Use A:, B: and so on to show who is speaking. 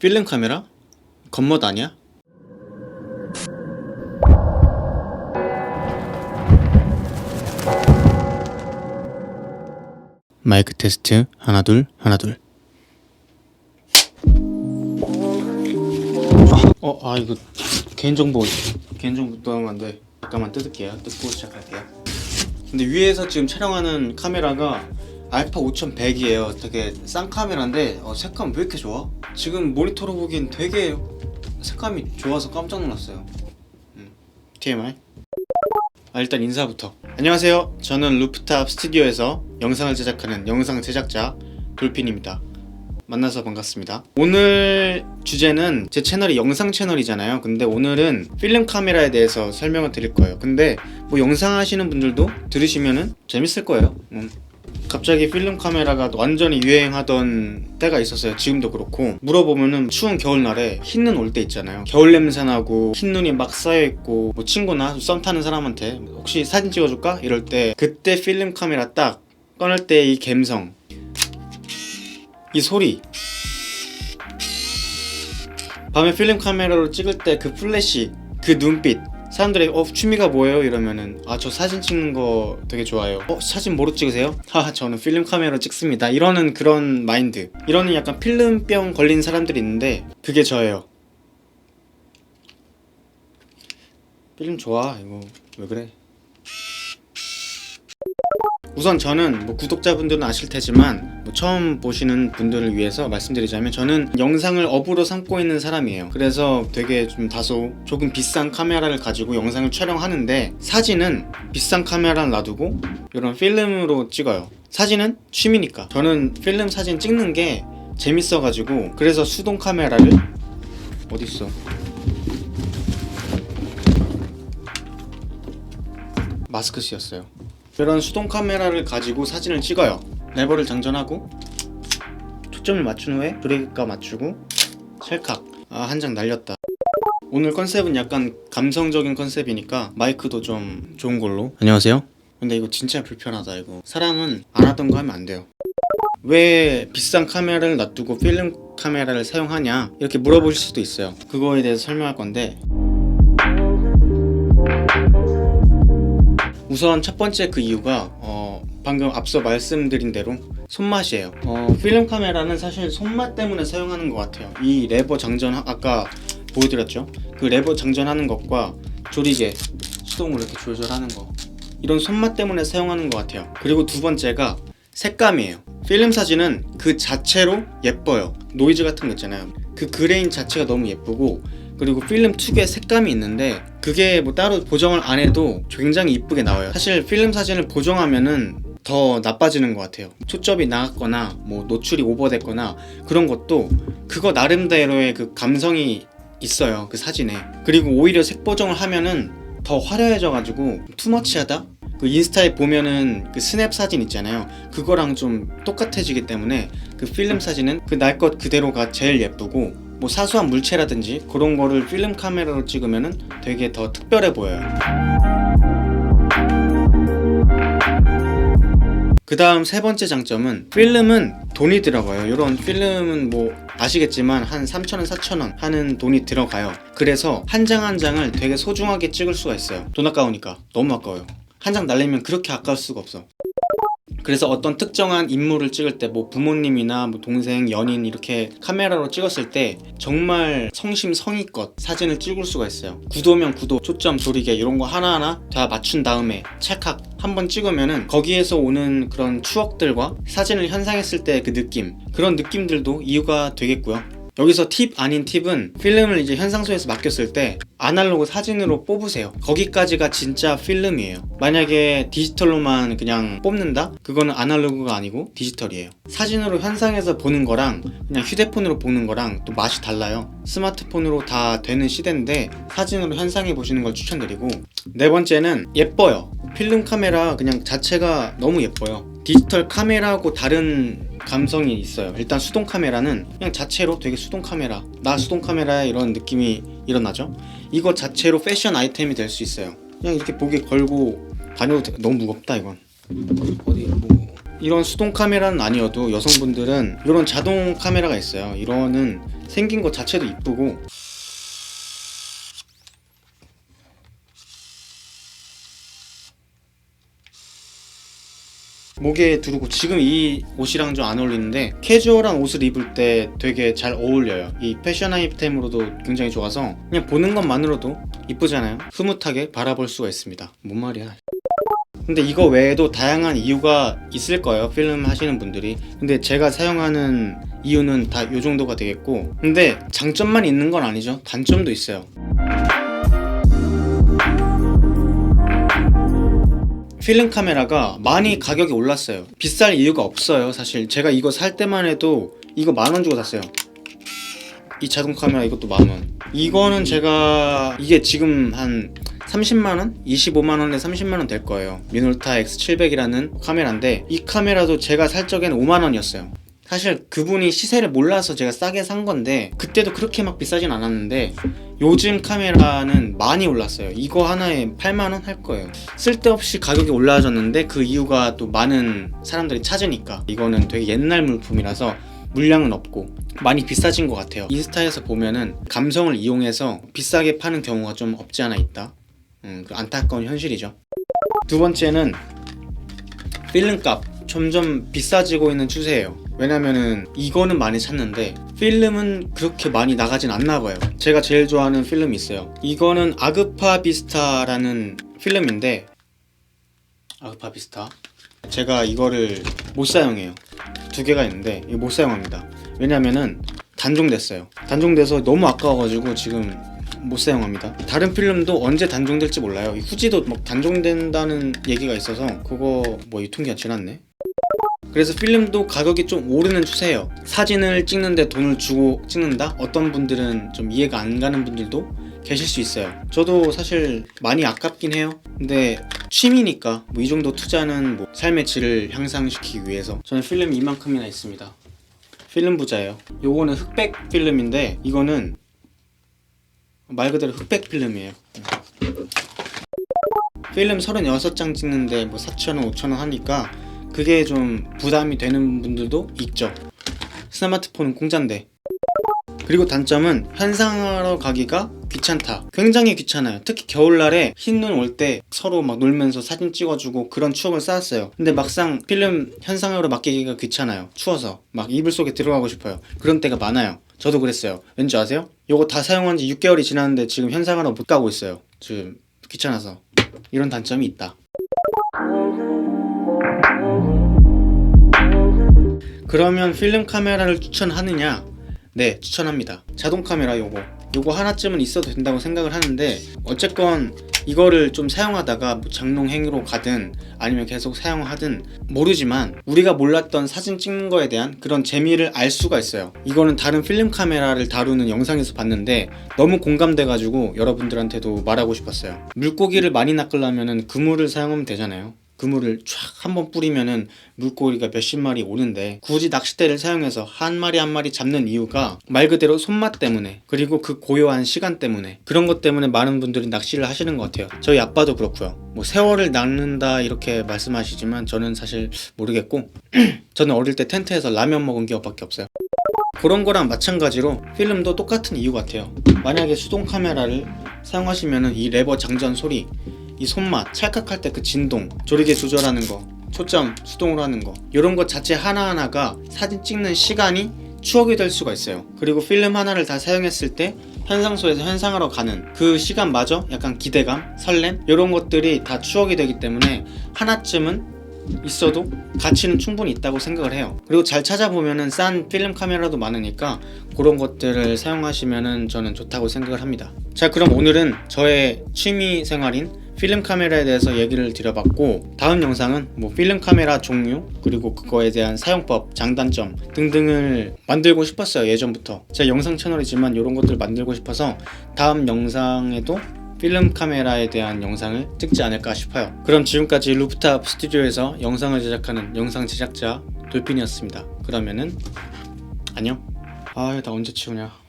A: 필름 카메라? 겉멋 아니야? 마이크 테스트 하나 둘 하나 둘. 어, 아 이거 개인정보 개인정보 떠나면 안 돼. 잠깐만 뜯을게요. 뜯고 시작할게요. 근데 위에서 지금 촬영하는 카메라가 알파 5100이에요. 되게 싼 카메라인데 어, 색감 왜 이렇게 좋아? 지금 모니터로 보기엔 되게 색감이 좋아서 깜짝 놀랐어요. 음, TMI. 아, 일단 인사부터. 안녕하세요. 저는 루프탑 스튜디오에서 영상을 제작하는 영상 제작자 돌핀입니다. 만나서 반갑습니다. 오늘 주제는 제 채널이 영상 채널이잖아요. 근데 오늘은 필름 카메라에 대해서 설명을 드릴 거예요. 근데 뭐 영상 하시는 분들도 들으시면은 재밌을 거예요. 음. 갑자기 필름 카메라가 완전히 유행하던 때가 있었어요. 지금도 그렇고 물어보면은 추운 겨울날에 흰 눈 올 때 있잖아요. 겨울 냄새 나고 흰 눈이 막 쌓여 있고 뭐 친구나 썸 타는 사람한테 혹시 사진 찍어줄까 이럴 때 그때 필름 카메라 딱 꺼낼 때 이 감성 이 소리 밤에 필름 카메라로 찍을 때 그 플래시 그 눈빛 사람들이 어 취미가 뭐예요? 이러면은 아 저 사진 찍는 거 되게 좋아해요 어 사진 뭐로 찍으세요? 하하 저는 필름 카메라로 찍습니다. 이러는 그런 마인드. 이러는 약간 필름병 걸린 사람들이 있는데 그게 저예요. 필름 좋아 이거. 왜 그래 우선 저는 뭐 구독자분들은 아실 테지만 뭐 처음 보시는 분들을 위해서 말씀드리자면 저는 영상을 업으로 삼고 있는 사람이에요. 그래서 되게 좀 다소 조금 비싼 카메라를 가지고 영상을 촬영하는데 사진은 비싼 카메라를 놔두고 이런 필름으로 찍어요. 사진은 취미니까. 저는 필름 사진 찍는 게 재밌어가지고 그래서 수동 카메라를 어디 있어? 마스크 쓰였어요. 이런 수동 카메라를 가지고 사진을 찍어요. 레버를 장전하고 초점을 맞춘 후에 브레이크가 맞추고 찰칵 아 한 장 날렸다. 오늘 컨셉은 약간 감성적인 컨셉이니까 마이크도 좀 좋은 걸로. 안녕하세요. 근데 이거 진짜 불편하다 이거. 사람은 안 하던 거 하면 안 돼요. 왜 비싼 카메라를 놔두고 필름 카메라를 사용하냐 이렇게 물어보실 수도 있어요. 그거에 대해서 설명할 건데 우선 첫 번째 그 이유가 어, 방금 앞서 말씀드린 대로 손맛이에요. 어, 필름 카메라는 사실 손맛 때문에 사용하는 것 같아요. 이 레버 장전 하- 아까 보여드렸죠? 그 레버 장전하는 것과 조리개 수동으로 이렇게 조절하는 거 이런 손맛 때문에 사용하는 것 같아요. 그리고 두 번째가 색감이에요. 필름 사진은 그 자체로 예뻐요. 노이즈 같은 거 있잖아요. 그 그레인 자체가 너무 예쁘고 그리고 필름 특유의 색감이 있는데 그게 뭐 따로 보정을 안 해도 굉장히 이쁘게 나와요. 사실 필름 사진을 보정하면은 더 나빠지는 것 같아요. 초점이 나갔거나 뭐 노출이 오버됐거나 그런 것도 그거 나름대로의 그 감성이 있어요. 그 사진에. 그리고 오히려 색 보정을 하면은 더 화려해져 가지고 투머치하다? 그 인스타에 보면은 그 스냅 사진 있잖아요. 그거랑 좀 똑같아지기 때문에 그 필름 사진은 그 날 것 그대로가 제일 예쁘고 뭐 사소한 물체라든지 그런 거를 필름 카메라로 찍으면은 되게 더 특별해 보여요. 그 다음 세 번째 장점은 필름은 돈이 들어가요. 이런 필름은 뭐 아시겠지만 한 3,000원, 4,000원 하는 돈이 들어가요. 그래서 한 장한 장을 되게 소중하게 찍을 수가 있어요. 돈 아까우니까. 너무 아까워요. 한 장 날리면 그렇게 아까울 수가 없어. 그래서 어떤 특정한 인물을 찍을 때 뭐 부모님이나 뭐 동생, 연인 이렇게 카메라로 찍었을 때 정말 성심성의껏 사진을 찍을 수가 있어요. 구도면 구도, 초점, 조리개 이런 거 하나하나 다 맞춘 다음에 찰칵 한번 찍으면은 거기에서 오는 그런 추억들과 사진을 현상했을 때 그 느낌 그런 느낌들도 이유가 되겠고요. 여기서 팁 아닌 팁은 필름을 이제 현상소에서 맡겼을 때 아날로그 사진으로 뽑으세요. 거기까지가 진짜 필름이에요. 만약에 디지털로만 그냥 뽑는다? 그거는 아날로그가 아니고 디지털이에요. 사진으로 현상에서 보는 거랑 그냥 휴대폰으로 보는 거랑 또 맛이 달라요. 스마트폰으로 다 되는 시대인데 사진으로 현상해 보시는 걸 추천드리고 네 번째는 예뻐요. 필름 카메라 그냥 자체가 너무 예뻐요. 디지털 카메라하고 다른 감성이 있어요. 일단 수동 카메라는 그냥 자체로 되게 수동 카메라, 나 수동 카메라에 이런 느낌이 일어나죠. 이거 자체로 패션 아이템이 될 수 있어요. 그냥 이렇게 목에 걸고 다녀도 돼. 너무 무겁다 이건. 어디 뭐 이런 수동 카메라는 아니어도 여성분들은 이런 자동 카메라가 있어요. 이거는 생긴 것 자체도 이쁘고 목에 두르고 지금 이 옷이랑 좀 안 어울리는데 캐주얼한 옷을 입을 때 되게 잘 어울려요. 이 패션 아이템으로도 굉장히 좋아서 그냥 보는 것만으로도 이쁘잖아요. 흐뭇하게 바라볼 수가 있습니다. 뭔 말이야? 근데 이거 외에도 다양한 이유가 있을 거예요. 필름 하시는 분들이. 근데 제가 사용하는 이유는 다요 정도가 되겠고. 근데 장점만 있는 건 아니죠. 단점도 있어요. 필름 카메라가 많이 가격이 올랐어요. 비쌀 이유가 없어요. 사실 제가 이거 살 때만 해도 이거 만 원 주고 샀어요. 이 자동 카메라 이것도 만 원. 이거는 제가 이게 지금 한 30만 원, 25만 원에 30만 원 될 거예요. 미놀타 X700이라는 카메라인데 이 카메라도 제가 살 적에는 5만 원이었어요. 사실 그분이 시세를 몰라서 제가 싸게 산 건데 그때도 그렇게 막 비싸진 않았는데 요즘 카메라는 많이 올랐어요. 이거 하나에 8만 원 할 거예요. 쓸데없이 가격이 올라졌는데 그 이유가 또 많은 사람들이 찾으니까 이거는 되게 옛날 물품이라서 물량은 없고 많이 비싸진 것 같아요. 인스타에서 보면은 감성을 이용해서 비싸게 파는 경우가 좀 없지 않아 있다. 음, 그 안타까운 현실이죠. 두 번째는 필름값 점점 비싸지고 있는 추세예요. 왜냐면은 이거는 많이 샀는데 필름은 그렇게 많이 나가진 않나 봐요. 제가 제일 좋아하는 필름이 있어요. 이거는 아그파 비스타라는 필름인데 아그파 비스타 제가 이거를 못 사용해요. 두 개가 있는데 못 사용합니다. 왜냐면은 단종됐어요. 단종돼서 너무 아까워가지고 지금 못 사용합니다. 다른 필름도 언제 단종될지 몰라요. 이 후지도 막 단종된다는 얘기가 있어서 그거 뭐 유통기한 지났네. 그래서 필름도 가격이 좀 오르는 추세예요. 사진을 찍는데 돈을 주고 찍는다? 어떤 분들은 좀 이해가 안 가는 분들도 계실 수 있어요. 저도 사실 많이 아깝긴 해요. 근데 취미니까 뭐 이 정도 투자는 뭐 삶의 질을 향상시키기 위해서 저는 필름이 이만큼이나 있습니다. 필름 부자예요. 요거는 흑백 필름인데 이거는 말 그대로 흑백 필름이에요. 필름 36장 찍는데 뭐 4,000원, 5,000원 하니까 그게 좀 부담이 되는 분들도 있죠. 스마트폰은 공짜인데. 그리고 단점은 현상하러 가기가 귀찮다. 굉장히 귀찮아요. 특히 겨울날에 흰 눈 올 때 서로 막 놀면서 사진 찍어주고 그런 추억을 쌓았어요. 근데 막상 필름 현상으로 맡기기가 귀찮아요. 추워서 막 이불 속에 들어가고 싶어요. 그런 때가 많아요. 저도 그랬어요. 왠지 아세요? 요거 다 사용한 지 6개월이 지났는데 지금 현상하러 못 가고 있어요. 지금 귀찮아서. 이런 단점이 있다. 그러면 필름 카메라를 추천하느냐? 네, 추천합니다. 자동 카메라 요거. 요거 하나쯤은 있어도 된다고 생각을 하는데 어쨌건 이거를 좀 사용하다가 뭐 장롱 행위로 가든 아니면 계속 사용하든 모르지만 우리가 몰랐던 사진 찍는 거에 대한 그런 재미를 알 수가 있어요. 이거는 다른 필름 카메라를 다루는 영상에서 봤는데 너무 공감돼 가지고 여러분들한테도 말하고 싶었어요. 물고기를 많이 낚으려면 그물을 사용하면 되잖아요. 그물을 쫙 한번 뿌리면은 물고기가 몇십 마리 오는데 굳이 낚싯대를 사용해서 한 마리 한 마리 잡는 이유가 말 그대로 손맛 때문에 그리고 그 고요한 시간 때문에 그런 것 때문에 많은 분들이 낚시를 하시는 것 같아요. 저희 아빠도 그렇고요. 뭐 세월을 낚는다 이렇게 말씀하시지만 저는 사실 모르겠고 저는 어릴 때 텐트에서 라면 먹은 기억밖에 없어요. 그런 거랑 마찬가지로 필름도 똑같은 이유 같아요. 만약에 수동 카메라를 사용하시면은 이 레버 장전 소리, 이 손맛, 찰칵할 때 그 진동, 조리개 조절하는 거, 초점 수동으로 하는 거 이런 것 자체 하나하나가 사진 찍는 시간이 추억이 될 수가 있어요. 그리고 필름 하나를 다 사용했을 때 현상소에서 현상하러 가는 그 시간마저 약간 기대감, 설렘 이런 것들이 다 추억이 되기 때문에 하나쯤은 있어도 가치는 충분히 있다고 생각을 해요. 그리고 잘 찾아보면은 싼 필름 카메라도 많으니까 그런 것들을 사용하시면은 저는 좋다고 생각을 합니다. 자, 그럼 오늘은 저의 취미 생활인 필름 카메라에 대해서 얘기를 드려봤고 다음 영상은 뭐 필름 카메라 종류 그리고 그거에 대한 사용법, 장단점 등등을 만들고 싶었어요 예전부터 제 영상 채널이지만 이런 것들 만들고 싶어서 다음 영상에도 필름 카메라에 대한 영상을 찍지 않을까 싶어요. 그럼 지금까지 루프탑 스튜디오에서 영상을 제작하는 영상 제작자 돌핀이었습니다. 그러면은 안녕. 아, 나 언제 치우냐?